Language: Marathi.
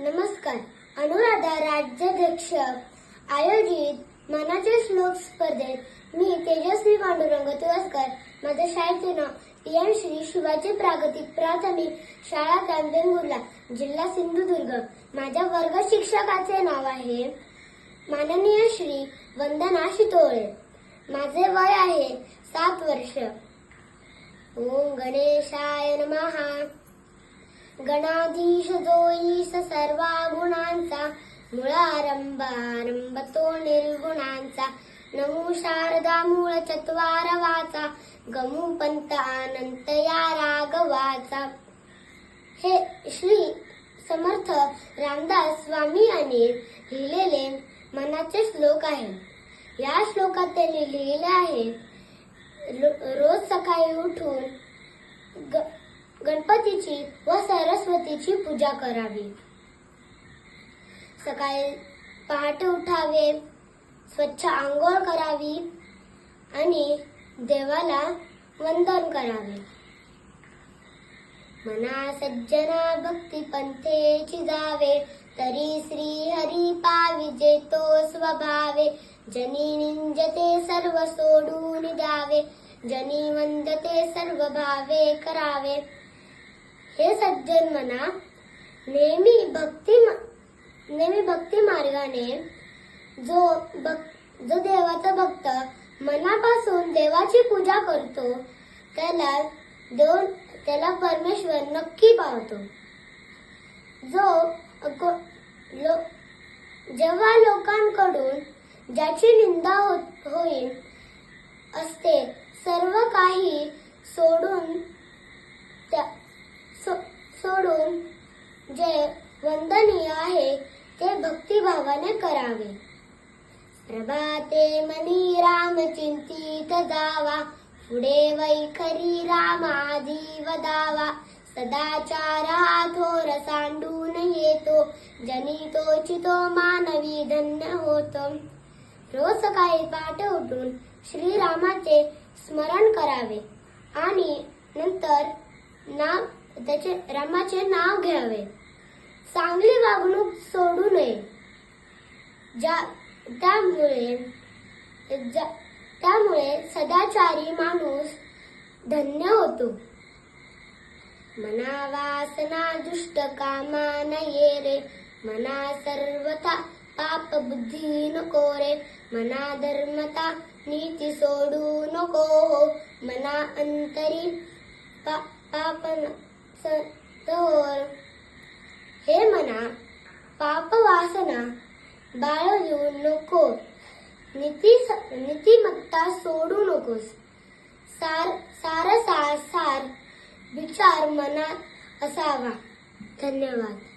नमस्कार. अनुराधा राज्याध्यक्ष. आयोजित मनाचे श्लोक स्पर्धेत मी तेजस्वी पांडुरंग तुळसकर. माझ्या शाळेचे नाव एम श्री शिवाजी प्रागतिक प्राथमिक शाळा तांबेंगुर्ला जिल्हा सिंधुदुर्ग. माझ्या वर्ग शिक्षकाचे नाव आहे माननीय श्री वंदना शितोळे. माझे वय आहे सात वर्ष. ओम गणेशाय नमहा गणाधीश जोईस सर्वा गुणांचा मुळारंभ आरंभ तो निर्गुणांचा नमो शारदा मूळ चत्वार वाचा गमू पंत अनंत या रागवाचा हे श्री समर्थ रामदास स्वामी यांनी लिहिलेले मनाचे श्लोक आहे। या श्लोकात त्यांनी लिहिले आहे रोज सकाळी उठून ग- गणपतीची व सरस्वतीची पूजा करावी. सकाळी पहाटे उठावे स्वच्छ आंघोळ करावी आणि देवाला वंदन करावे. मना सज्जना भक्ती पंथेची जावे तरी श्री हरी पाविजे तो स्वभावे. जनी निंजते सर्व सोडून द्यावे जनी वंदते सर्व भावे करावे. हे सज्जन मना नेहमी भक्ती नेहमी भक्ती मार्गाने जो भक- जो देवाचा भक्त मनापासून देवाची पूजा करतो त्याला देव त्याला परमेश्वर नक्की पावतो जो अको- लो- जेव्हा लोकांकडून ज्याची निंदा होत होईल असते सर्व काही सोडून जे वंदनीय आहे ते भक्तिभावाने करावे. प्रभाते मनी राम चिंतित जावा पुढे वैखरी रामाधी वदावा दावा. सदाचारा थोर सांडून येतो जनी तो चितो मानवी धन्य होतो. रोज सकाळी पाठ उठून श्रीरामाचे स्मरण करावे. आणि नंतर नाम त्याचे रामाचे नाव घ्यावे. चांगली वागणूक सोडू नये. ज्या त्यामुळे ज्या- त्यामुळे सदाचारी माणूस धन्य होतो. मना वासना दुष्ट कामा नये रे. मना सर्वथा पाप बुद्धी नको रे. मना धर्मता नीती सोडू नको हो. मना अंतरी पा- पाप सतोर हे मना पाप वासना बाळगू नको. नीती नीतिमत्ता सोडू नकोस. सार सार सार सार विचार मनात असावा. धन्यवाद.